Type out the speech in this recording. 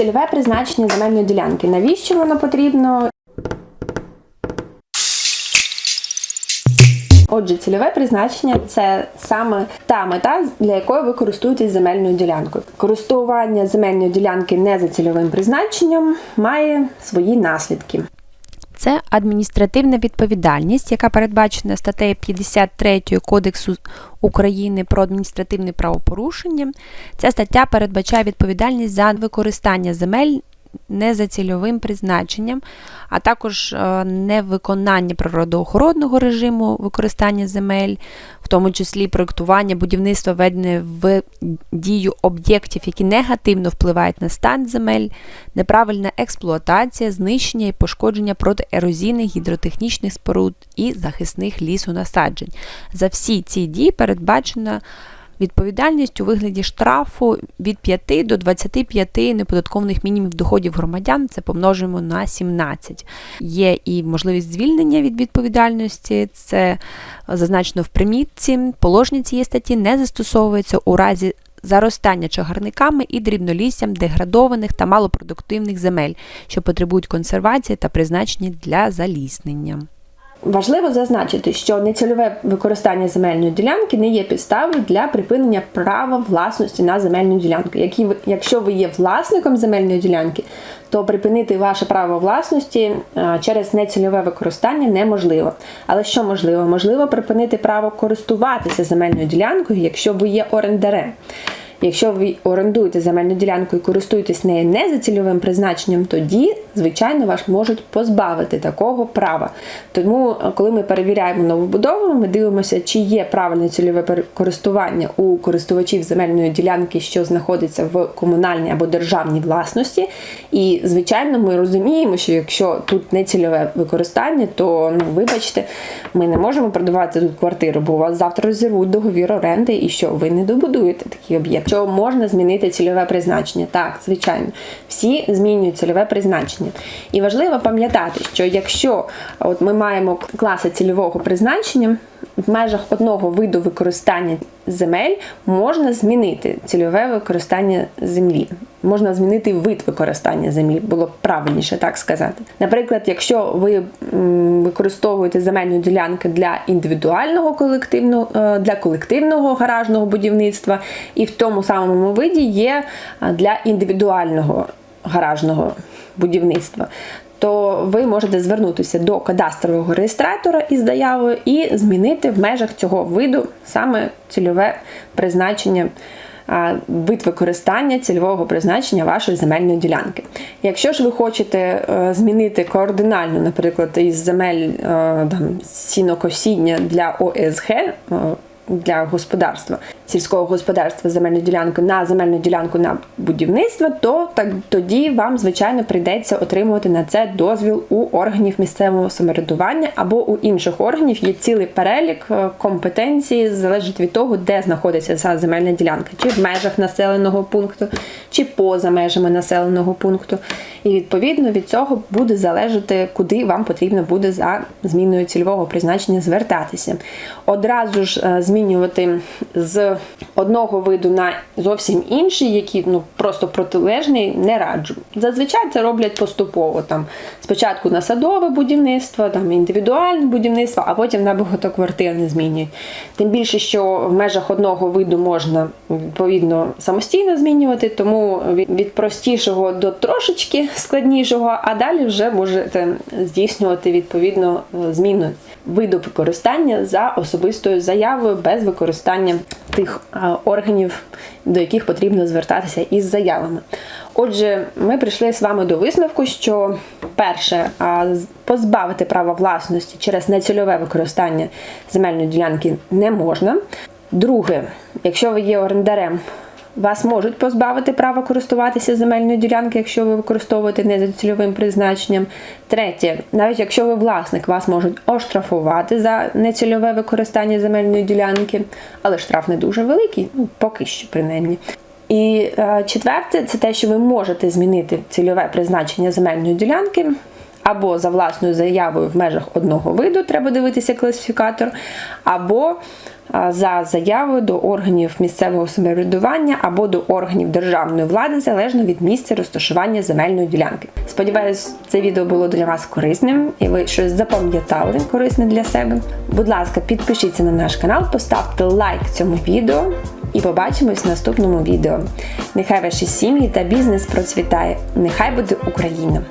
Цільове призначення земельної ділянки. Навіщо воно потрібно? Отже, цільове призначення це саме та мета, для якої ви користуєтесь земельною ділянкою. Користування земельної ділянки не за цільовим призначенням має свої наслідки. Це адміністративна відповідальність, яка передбачена статтею 53 Кодексу України про адміністративне правопорушення. Ця стаття передбачає відповідальність за використання земель не за цільовим призначенням, а також е, невиконання природоохоронного режиму використання земель, в тому числі проєктування, будівництва введене в дію об'єктів, які негативно впливають на стан земель, неправильна експлуатація, знищення і пошкодження протиерозійних гідротехнічних споруд і захисних лісонасаджень. За всі ці дії передбачена Відповідальність у вигляді штрафу від 5 до 25 неподаткованих мінімумів доходів громадян це помножуємо на 17. Є і можливість звільнення від відповідальності, це зазначено в примітці. Положення цієї статті не застосовується у разі заростання чагарниками і дрібноліссям деградованих та малопродуктивних земель, що потребують консервації та призначення для заліснення. Важливо зазначити, що нецільове використання земельної ділянки не є підставою для припинення права власності на земельну ділянку. Якщо ви є власником земельної ділянки, то припинити ваше право власності е, через нецільове використання неможливо. Але що можливо? Можливо припинити право користуватися земельною ділянкою, якщо ви є орендарем. Якщо ви орендуєте земельну ділянку і користуєтесь нею не за цільовим призначенням, тоді, звичайно, вас можуть позбавити такого права. Тому, е, коли ми перевіряємо новобудову, ми дивимося, чи є правильне цільове користування у користувачів земельної ділянки, що знаходиться в комунальній або державній власності. І, звичайно, ми розуміємо, що якщо тут не цільове використання, то ну, вибачте, ми не можемо продавати тут квартиру, бо у вас завтра розірвуть договір оренди і що ви не добудуєте такий об'єкт що можна змінити цільове призначення. Так, звичайно, всі змінюють цільове призначення. І важливо пам'ятати, що якщо от ми маємо класи цільового призначення, в межах одного виду використання земель можна змінити цільове використання землі. Можна змінити вид використання землі, було б правильніше так сказати. Наприклад, якщо ви використовуєте земельну ділянку для індивідуального колективного е, для колективного гаражного будівництва, і в тому самому виді є е, для індивідуального гаражного будівництва, то ви можете звернутися до кадастрового реєстратора із заявою і змінити в межах цього виду саме цільове призначення. Вид використання цільового призначення вашої земельної ділянки. Якщо ж ви хочете е, змінити координально, наприклад, із земель е, там, сінокосіння для ОСГ, е, для господарства, сільського господарства земельну ділянку на земельну ділянку на будівництво, то так тоді вам, звичайно, прийдеться отримувати на це дозвіл у органів місцевого самоврядування або у інших органів. Є цілий перелік е, компетенції, залежить від того, де знаходиться ця земельна ділянка, чи в межах населеного пункту, чи поза межами населеного пункту. І відповідно від цього буде залежати, куди вам потрібно буде за зміною цільового призначення звертатися. Одразу ж е, змінювати з одного виду на зовсім інший, який ну просто протилежний, не раджу. Зазвичай це роблять поступово. Там Спочатку на садове будівництво, там індивідуальне будівництво, а потім на багатоквартирне змінюють. Тим більше, що в межах одного виду можна відповідно самостійно змінювати, тому від простішого до трошечки складнішого, а далі вже можете здійснювати відповідно зміну виду використання за особистою заявою без використання тих органів, до яких потрібно звертатися із заявами. Отже, ми прийшли з вами до висновку, що перше, позбавити права власності через нецільове використання земельної ділянки не можна. Друге, якщо ви є орендарем, вас можуть позбавити права користуватися земельною ділянкою, якщо ви використовуєте не за цільовим призначенням. Третє, навіть якщо ви власник, вас можуть оштрафувати за нецільове використання земельної ділянки, але штраф не дуже великий, ну поки що принаймні. І е, четверте, це те, що ви можете змінити цільове призначення земельної ділянки або за власною заявою в межах одного виду, треба дивитися класифікатор, або за заявою до органів місцевого самоврядування або до органів державної влади залежно від місця розташування земельної ділянки. Сподіваюсь, це відео було для вас корисним і ви щось запам'ятали корисне для себе. Будь ласка, підпишіться на наш канал, поставте лайк цьому відео і побачимось в наступному відео. Нехай ваші сім'ї та бізнес процвітає. Нехай буде Україна!